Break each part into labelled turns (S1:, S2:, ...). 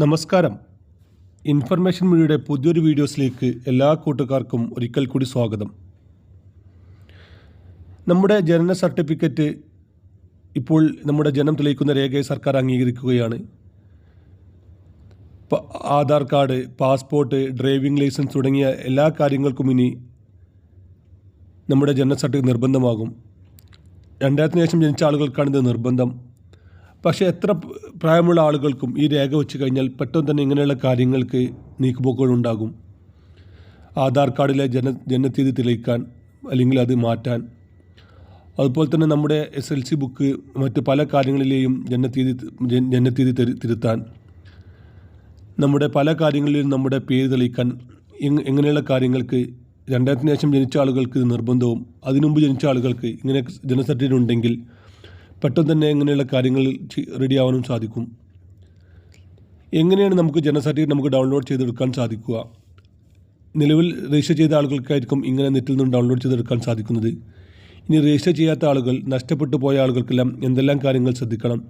S1: നമസ്കാരം. ഇൻഫർമേഷൻ മീഡിയയുടെ പുതിയൊരു വീഡിയോസിലേക്ക് എല്ലാ കൂട്ടുകാർക്കും ഒരിക്കൽ കൂടി സ്വാഗതം. നമ്മുടെ ജനന സർട്ടിഫിക്കറ്റ് ഇപ്പോൾ നമ്മുടെ ജനം തെളിയിക്കുന്ന രേഖയെ സർക്കാർ അംഗീകരിക്കുകയാണ്. Aadhaar card passport driving licence തുടങ്ങിയ എല്ലാ കാര്യങ്ങൾക്കും ഇനി നമ്മുടെ ജനന സർട്ടിഫിക്കറ്റ് നിർബന്ധമാകും. രണ്ടായിരത്തിന് ശേഷം ജനിച്ച ആളുകൾക്കാണ് ഇത് നിർബന്ധം. പക്ഷേ എത്ര പ്രായമുള്ള ആളുകൾക്കും ഈ രേഖ വെച്ച് കഴിഞ്ഞാൽ പെട്ടെന്ന് തന്നെ ഇങ്ങനെയുള്ള കാര്യങ്ങൾക്ക് നീക്കുപോക്കുകൾ ഉണ്ടാകും ആധാർ കാർഡിലെ ജന ജനത്തീയതി തെളിയിക്കാൻ അല്ലെങ്കിൽ അത് മാറ്റാൻ. അതുപോലെ തന്നെ നമ്മുടെ എസ് എൽ സി ബുക്ക് മറ്റ് പല കാര്യങ്ങളിലെയും ജനത്തീയതി ജന- ജനത്തീയതി തിരു- തിരുത്താൻ. നമ്മുടെ പല കാര്യങ്ങളിലും നമ്മുടെ പേര് തെളിയിക്കാൻ ഇങ് ഇങ്ങനെയുള്ള കാര്യങ്ങൾക്ക് രണ്ടായിരത്തിന് ശേഷം ജനിച്ച ആളുകൾക്ക് നിർബന്ധവും. അതിനുമുമ്പ് ജനിച്ച ആളുകൾക്ക് ഇങ്ങനെ ജനസർട്ടിഫിക്കറ്റ് ഉണ്ടെങ്കിൽ പെട്ടെന്ന് തന്നെ ഇങ്ങനെയുള്ള കാര്യങ്ങൾ റെഡിയാവാനും സാധിക്കും. എങ്ങനെയാണ് നമുക്ക് ജനസർട്ടിഫിക്കറ്റ് നമുക്ക് ഡൗൺലോഡ് ചെയ്തെടുക്കാൻ സാധിക്കുക? നിലവിൽ രജിസ്റ്റർ ചെയ്ത ആളുകൾക്കായിരിക്കും ഇങ്ങനെ നെറ്റിൽ നിന്ന് ഡൗൺലോഡ് ചെയ്തെടുക്കാൻ സാധിക്കുന്നത്. ഇനി രജിസ്റ്റർ ചെയ്യാത്ത ആളുകൾ നഷ്ടപ്പെട്ടു പോയ ആളുകൾക്കെല്ലാം എന്തെല്ലാം കാര്യങ്ങൾ ശ്രദ്ധിക്കണം?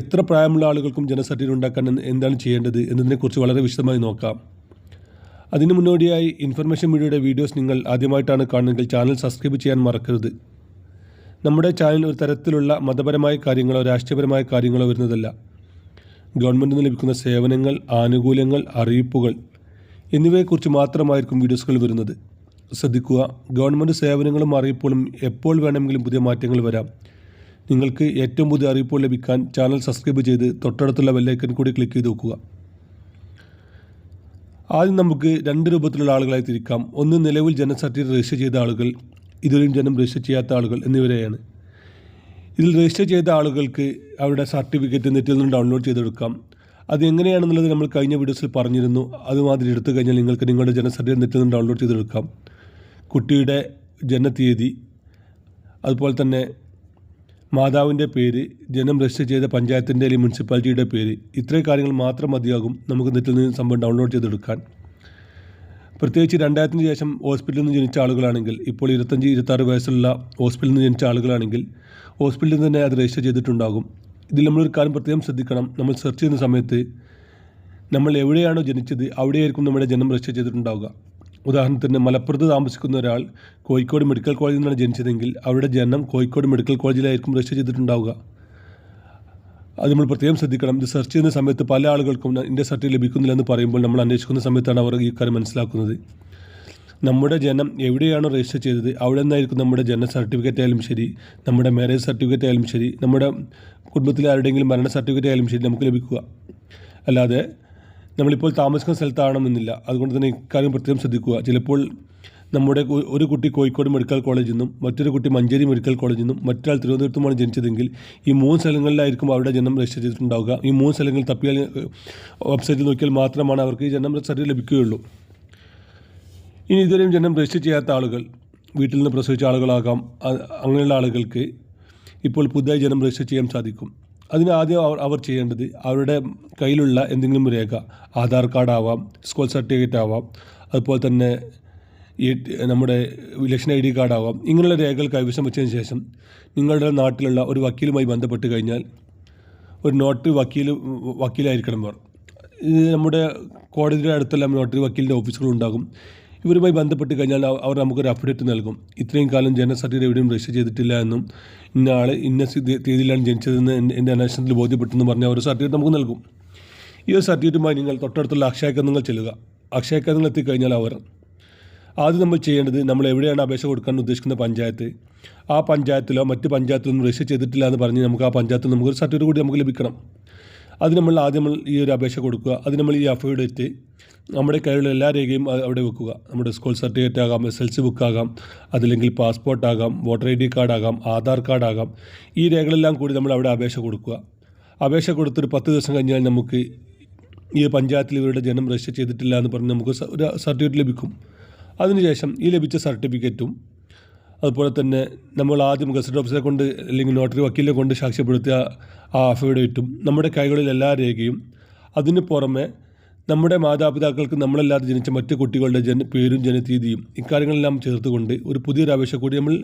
S1: എത്ര പ്രായമുള്ള ആളുകൾക്കും ജനസർട്ടിഫിക്കറ്റ് ഉണ്ടാക്കാൻ എന്ത് എന്താണ് ചെയ്യേണ്ടത് എന്നതിനെക്കുറിച്ച് വളരെ വിശദമായി നോക്കാം. അതിനു മുന്നോടിയായി ഇൻഫർമേഷൻ മീഡിയയുടെ വീഡിയോസ് നിങ്ങൾ ആദ്യമായിട്ടാണ് കാണുന്നതെങ്കിൽ ചാനൽ സബ്സ്ക്രൈബ് ചെയ്യാൻ മറക്കരുത്. നമ്മുടെ ചാനൽ ഒരു തരത്തിലുള്ള മതപരമായ കാര്യങ്ങളോ രാഷ്ട്രീയപരമായ കാര്യങ്ങളോ വരുന്നതല്ല. ഗവൺമെന്റിൽ നിന്ന് ലഭിക്കുന്ന സേവനങ്ങൾ ആനുകൂല്യങ്ങൾ അറിയിപ്പുകൾ എന്നിവയെക്കുറിച്ച് മാത്രമായിരിക്കും വീഡിയോസുകൾ വരുന്നത്. ശ്രദ്ധിക്കുക ഗവൺമെന്റ് സേവനങ്ങളും അറിയിപ്പുകളും എപ്പോൾ വേണമെങ്കിലും പുതിയ മാറ്റങ്ങൾ വരാം. നിങ്ങൾക്ക് ഏറ്റവും പുതിയ അറിയിപ്പുകൾ ലഭിക്കാൻ ചാനൽ സബ്സ്ക്രൈബ് ചെയ്ത് തൊട്ടടുത്തുള്ള ബെല്ലൈക്കൻ കൂടി ക്ലിക്ക് ചെയ്ത് നോക്കുക. ആദ്യം നമുക്ക് രണ്ട് രൂപത്തിലുള്ള ആളുകളായി തിരിക്കാം. ഒന്ന് നിലവിൽ ജനസർട്ടിഫിക്കറ്റ് രജിസ്റ്റർ ചെയ്ത ആളുകൾ ഇതിലും ജനം രജിസ്റ്റർ ചെയ്യാത്ത ആളുകൾ എന്നിവരെയാണ്. ഇതിൽ രജിസ്റ്റർ ചെയ്ത ആളുകൾക്ക് അവരുടെ സർട്ടിഫിക്കറ്റ് നെറ്റിൽ നിന്ന് ഡൗൺലോഡ് ചെയ്തെടുക്കാം. അത് എങ്ങനെയാണെന്നുള്ളത് നമ്മൾ കഴിഞ്ഞ വീഡിയോസിൽ പറഞ്ഞിരുന്നു. അതുമാതിരി എടുത്തു കഴിഞ്ഞാൽ നിങ്ങൾക്ക് നിങ്ങളുടെ ജനസർട്ടിഫിക്കറ്റ് നെറ്റിൽ നിന്ന് ഡൗൺലോഡ് ചെയ്തെടുക്കാം. കുട്ടിയുടെ ജനതീയതി അതുപോലെ തന്നെ മാതാവിന്റെ പേര് ജനം രജിസ്റ്റർ ചെയ്ത പഞ്ചായത്തിന്റെ അല്ലെങ്കിൽ മുനിസിപ്പാലിറ്റിയുടെ പേര് ഇത്രയും കാര്യങ്ങൾ മാത്രം മതിയാകും നമുക്ക് നെറ്റിൽ നിന്ന് സംഭവം ഡൗൺലോഡ് ചെയ്തെടുക്കാൻ. പ്രത്യേകിച്ച് രണ്ടായിരത്തിന് ശേഷം ഹോസ്പിറ്റലിൽ നിന്ന് ജനിച്ച ആളുകളാണെങ്കിൽ ഇപ്പോൾ ഇരുപത്തഞ്ച് ഇരുപത്താറ് വയസ്സുള്ള ഹോസ്പിറ്റലിൽ നിന്ന് ജനിച്ച ആളുകളാണെങ്കിൽ ഹോസ്പിറ്റലിൽ തന്നെ അത് രജിസ്റ്റർ ചെയ്തിട്ടുണ്ടാകും. ഇതിൽ നമ്മളൊരു കാര്യം പ്രത്യേകം ശ്രദ്ധിക്കണം. നമ്മൾ സെർച്ച് ചെയ്യുന്ന സമയത്ത് നമ്മൾ എവിടെയാണോ ജനിച്ചത് അവിടെയായിരിക്കും നമ്മുടെ ജനം രജിസ്റ്റർ ചെയ്തിട്ടുണ്ടാവുക. ഉദാഹരണത്തിന് മലപ്പുറത്ത് താമസിക്കുന്ന ഒരാൾ കോഴിക്കോട് മെഡിക്കൽ കോളേജിൽ നിന്നാണ് ജനിച്ചതെങ്കിൽ അവരുടെ ജനനം കോഴിക്കോട് മെഡിക്കൽ കോളേജിലായിരിക്കും രജിസ്റ്റർ ചെയ്തിട്ടുണ്ടാവുക. അത് നമ്മൾ പ്രത്യേകം ശ്രദ്ധിക്കണം. ഇത് സെർച്ച് ചെയ്യുന്ന സമയത്ത് പല ആളുകൾക്കും ഇന്ത്യ സർട്ടിഫിക്കറ്റ് ലഭിക്കുന്നില്ല എന്ന് പറയുമ്പോൾ നമ്മൾ അന്വേഷിക്കുന്ന സമയത്താണ് അവർ ഈ കാര്യം മനസ്സിലാക്കുന്നത്. നമ്മുടെ ജനം എവിടെയാണോ രജിസ്റ്റർ ചെയ്തത് അവിടെ നിന്നായിരിക്കും നമ്മുടെ ജനന സർട്ടിഫിക്കറ്റ് ആയാലും ശരി നമ്മുടെ മാരേജ് സർട്ടിഫിക്കറ്റ് ആയാലും ശരി നമ്മുടെ കുടുംബത്തിലെ ആരുടെയെങ്കിലും മരണ സർട്ടിഫിക്കറ്റ് ആയാലും ശരി നമുക്ക് ലഭിക്കുക. അല്ലാതെ നമ്മളിപ്പോൾ താമസിക്കുന്ന സ്ഥലത്താണെന്നില്ല. അതുകൊണ്ട് തന്നെ ഇക്കാര്യം പ്രത്യേകം ശ്രദ്ധിക്കുക. ചിലപ്പോൾ നമ്മുടെ ഒരു കുട്ടി കോഴിക്കോട് മെഡിക്കൽ കോളേജിൽ നിന്നും മറ്റൊരു കുട്ടി മഞ്ചേരി മെഡിക്കൽ കോളേജിൽ നിന്നും മറ്റൊരാൾ തിരുവനന്തപുരത്തുമാണ് ജനിച്ചതെങ്കിൽ ഈ മൂന്ന് സ്ഥലങ്ങളിലായിരിക്കും അവരുടെ ജനം രജിസ്റ്റർ ചെയ്തിട്ടുണ്ടാവുക. ഈ മൂന്ന് സ്ഥലങ്ങൾ തപ്പിയാൽ വെബ്സൈറ്റിൽ നോക്കിയാൽ മാത്രമാണ് അവർക്ക് ഈ ജനനം സർട്ടിഫിക്കറ്റ് ലഭിക്കുകയുള്ളൂ. ഇനി ഇതുവരെയും ജനം രജിസ്റ്റർ ചെയ്യാത്ത ആളുകൾ വീട്ടിൽ നിന്ന് പ്രസവിച്ച ആളുകളാകാം. അങ്ങനെയുള്ള ആളുകൾക്ക് ഇപ്പോൾ പുതിയ ജനം രജിസ്റ്റർ ചെയ്യാൻ സാധിക്കും. അതിന് ആദ്യം അവർ അവർ ചെയ്യേണ്ടത് അവരുടെ കയ്യിലുള്ള എന്തെങ്കിലും രേഖ ആധാർ കാർഡ് ആവാം സ്കൂൾ സർട്ടിഫിക്കറ്റ് ആവാം അതുപോലെ തന്നെ ഈ നമ്മുടെ ഇലക്ഷൻ ഐ ഡി കാർഡാവാം. ഇങ്ങനെയുള്ള രേഖകൾ കൈവശം വെച്ചതിന് ശേഷം നിങ്ങളുടെ നാട്ടിലുള്ള ഒരു വക്കീലുമായി ബന്ധപ്പെട്ട് കഴിഞ്ഞാൽ ഒരു നോട്ടറി വക്കീൽ വക്കീലായിരിക്കണം അവർ ഇത് നമ്മുടെ കോടതിയുടെ അടുത്തെല്ലാം നോട്ടറി വക്കീലിന്റെ ഓഫീസുകളുണ്ടാകും. ഇവരുമായി ബന്ധപ്പെട്ട് കഴിഞ്ഞാൽ അവർ നമുക്കൊരു അപ്ഡേറ്റ് നൽകും. ഇത്രയും കാലം ജനന സർട്ടിഫിക്കറ്റ് എവിടെയും രജിസ്റ്റർ ചെയ്തിട്ടില്ല എന്നും ഇന്ന ആൾ ഇന്ന തീയതിയിലാണ് ജനിച്ചതെന്ന് എന്റെ- അന്വേഷണത്തിൽ ബോധ്യപ്പെട്ടെന്ന് പറഞ്ഞ ഒരു സർട്ടിഫിക്കറ്റ് നമുക്ക് നൽകും. ഈ ഒരു സർട്ടിഫിക്കറ്റുമായി നിങ്ങൾ തൊട്ടടുത്തുള്ള അക്ഷയ കേന്ദ്രങ്ങൾ ചെല്ലുക. അക്ഷയ കേന്ദ്രങ്ങൾ എത്തിക്കഴിഞ്ഞാൽ അവർ ആദ്യം നമ്മൾ ചെയ്യേണ്ടത് നമ്മൾ എവിടെയാണ് അപേക്ഷ കൊടുക്കാൻ ഉദ്ദേശിക്കുന്ന പഞ്ചായത്ത്? ആ പഞ്ചായത്തിലോ മറ്റ് പഞ്ചായത്തിലൊന്നും രജിസ്റ്റർ ചെയ്തിട്ടില്ല എന്ന് പറഞ്ഞ് നമുക്ക് ആ പഞ്ചായത്തിൽ നമുക്ക് ഒരു സർട്ടിഫിക്കറ്റ് കൂടി നമുക്ക് ലഭിക്കണം. അത് നമ്മൾ ആദ്യം ഈ ഒരു അപേക്ഷ കൊടുക്കുക. അത് നമ്മൾ ഈ അഫിഡവിറ്റ് നമ്മുടെ കയ്യിലുള്ള എല്ലാ രേഖയും അവിടെ വെക്കുക. നമ്മുടെ സ്കൂൾ സർട്ടിഫിക്കറ്റ് ആകാം എസ് എൽ സി ബുക്ക് ആകാം അതല്ലെങ്കിൽ പാസ്പോർട്ട് ആകാം വോട്ടർ ഐ ഡി കാർഡാകാം ആധാർ കാർഡാകാം ഈ രേഖകളെല്ലാം കൂടി നമ്മൾ അവിടെ അപേക്ഷ കൊടുക്കുക. അപേക്ഷ കൊടുത്തൊരു പത്ത് ദിവസം കഴിഞ്ഞാൽ നമുക്ക് ഈ പഞ്ചായത്തിൽ ഇവരുടെ ജനം രജിസ്റ്റർ ചെയ്തിട്ടില്ല എന്ന് പറഞ്ഞ് നമുക്ക് ഒരു സർട്ടിഫിക്കറ്റ് ലഭിക്കും. അതിനുശേഷം ഈ ലഭിച്ച സർട്ടിഫിക്കറ്റും അതുപോലെ തന്നെ നമ്മൾ ആദ്യം ഗസറ്റ് ഓഫീസറെ കൊണ്ട് അല്ലെങ്കിൽ നോട്ടറി വക്കീലിനെ കൊണ്ട് സാക്ഷ്യപ്പെടുത്തിയ ആ അഫിഡവിറ്റും നമ്മുടെ കൈകളിൽ എല്ലാ രേഖയും. അതിന് പുറമെ നമ്മുടെ മാതാപിതാക്കൾക്ക് നമ്മളല്ലാതെ ജനിച്ച മറ്റു കുട്ടികളുടെ ജന പേരും ജനതീതിയും ഇക്കാര്യങ്ങളെല്ലാം ചേർത്തുകൊണ്ട് ഒരു പുതിയൊരു അപേക്ഷ കൂടി നമ്മൾ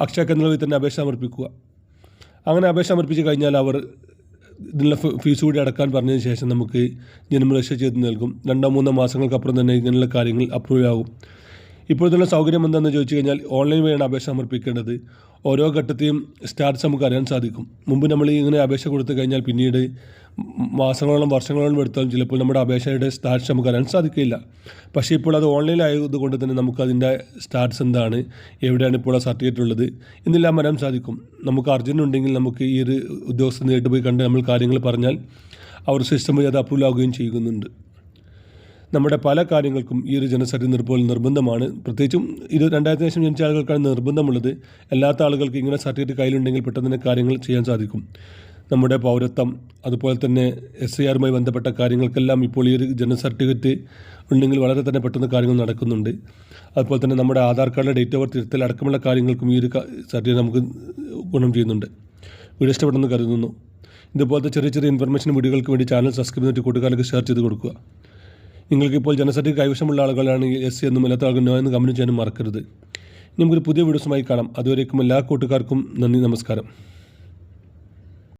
S1: അക്ഷയ കേന്ദ്രങ്ങളിൽ തന്നെ അപേക്ഷ സമർപ്പിക്കുക. അങ്ങനെ അപേക്ഷ സമർപ്പിച്ച് കഴിഞ്ഞാൽ അവർ ഇതിനുള്ള ഫീസ് കൂടി അടക്കാൻ പറഞ്ഞതിന് ശേഷം നമുക്ക് ജനം രജിസ്റ്റർ ചെയ്ത് നൽകും. രണ്ടോ മൂന്നോ മാസങ്ങൾക്കപ്പുറം തന്നെ ഇങ്ങനെയുള്ള കാര്യങ്ങൾ അപ്രൂവ് ആകും ഇപ്പോഴത്തുള്ള സൗകര്യം എന്താണെന്ന് ചോദിച്ചു കഴിഞ്ഞാൽ ഓൺലൈൻ വഴിയാണ് അപേക്ഷ സമർപ്പിക്കേണ്ടത്. ഓരോ ഘട്ടത്തെയും സ്റ്റാറ്റസ് നമുക്ക് അറിയാൻ സാധിക്കും. മുമ്പ് നമ്മൾ ഇങ്ങനെ അപേക്ഷ കൊടുത്തു കഴിഞ്ഞാൽ പിന്നീട് മാസങ്ങളോളം വർഷങ്ങളോളം എടുത്താലും ചിലപ്പോൾ നമ്മുടെ അപേക്ഷയുടെ സ്റ്റാറ്റസ് നമുക്ക് അറിയാൻ സാധിക്കില്ല. പക്ഷേ ഇപ്പോൾ അത് ഓൺലൈനായതുകൊണ്ട് തന്നെ നമുക്ക് അതിന്റെ സ്റ്റാറ്റസ് എന്താണ് എവിടെയാണ് ഇപ്പോൾ ആ സർട്ടിഫിക്കറ്റ് ഉള്ളത് എന്നെല്ലാം അറിയാൻ സാധിക്കും. നമുക്ക് അർജന്റ് ഉണ്ടെങ്കിൽ നമുക്ക് ഈ ഒരു ഉദ്യോഗസ്ഥ നേരിട്ട് പോയി കണ്ട് നമ്മൾ കാര്യങ്ങൾ പറഞ്ഞാൽ അവർ സിസ്റ്റം വഴി അത് അപ്രൂവൽ ആവുകയും ചെയ്യുന്നുണ്ട്. നമ്മുടെ പല കാര്യങ്ങൾക്കും ഈ ഒരു ജനസർട്ടി നിർപ്പോൾ നിർബന്ധമാണ്. പ്രത്യേകിച്ചും ഇത് രണ്ടായിരത്തിന് ശേഷം ജനിച്ച ആളുകൾക്കാണ് നിർബന്ധമുള്ളത്. അല്ലാത്ത ആളുകൾക്ക് ഇങ്ങനെ സർട്ടിഫിക്കറ്റ് കയ്യിലുണ്ടെങ്കിൽ പെട്ടെന്ന് തന്നെ കാര്യങ്ങൾ ചെയ്യാൻ സാധിക്കും. നമ്മുടെ പൗരത്വം അതുപോലെ തന്നെ എസ് ഐ ആറുമായി ബന്ധപ്പെട്ട കാര്യങ്ങൾക്കെല്ലാം ഇപ്പോൾ ഈ ഒരു ജനന സർട്ടിഫിക്കറ്റ് ഉണ്ടെങ്കിൽ വളരെ തന്നെ പെട്ടെന്ന് കാര്യങ്ങൾ നടക്കുന്നുണ്ട്. അതുപോലെ തന്നെ നമ്മുടെ ആധാർ കാർഡിലെ ഡേറ്റ് ഓഫ് ബർത്ത് തിരുത്തൽ അടക്കമുള്ള കാര്യങ്ങൾക്കും ഈ ഒരു സർട്ടിഫിക്കറ്റ് നമുക്ക് ഗുണം ചെയ്യുന്നുണ്ട്. വീഡിയോ ഇഷ്ടപ്പെടുന്നു കരുതുന്നു. ഇതുപോലത്തെ ചെറിയ ചെറിയ ഇൻഫർമേഷൻ വീഡിയോകൾക്ക് വേണ്ടി ചാനൽ സബ്സ്ക്രൈബ് ചെയ്തിട്ട് കൂട്ടുകാർക്ക് ഷെയർ ചെയ്ത് കൊടുക്കുക. നിങ്ങൾക്ക് ഇപ്പോൾ ജനസർട്ടിഫിക്കറ്റ് കൈവശമുള്ള ആളുകളാണെങ്കിൽ എസ് എന്നും അല്ലാത്ത ആളുകൾ നോ എന്ന് കമന്റ് ചെയ്യാനും മറക്കരുത്. നമുക്കൊരു പുതിയ വീഡിയോസുമായി കാണാം. അതുവരേക്കും എല്ലാ കൂട്ടുകാർക്കും നന്ദി നമസ്കാരം.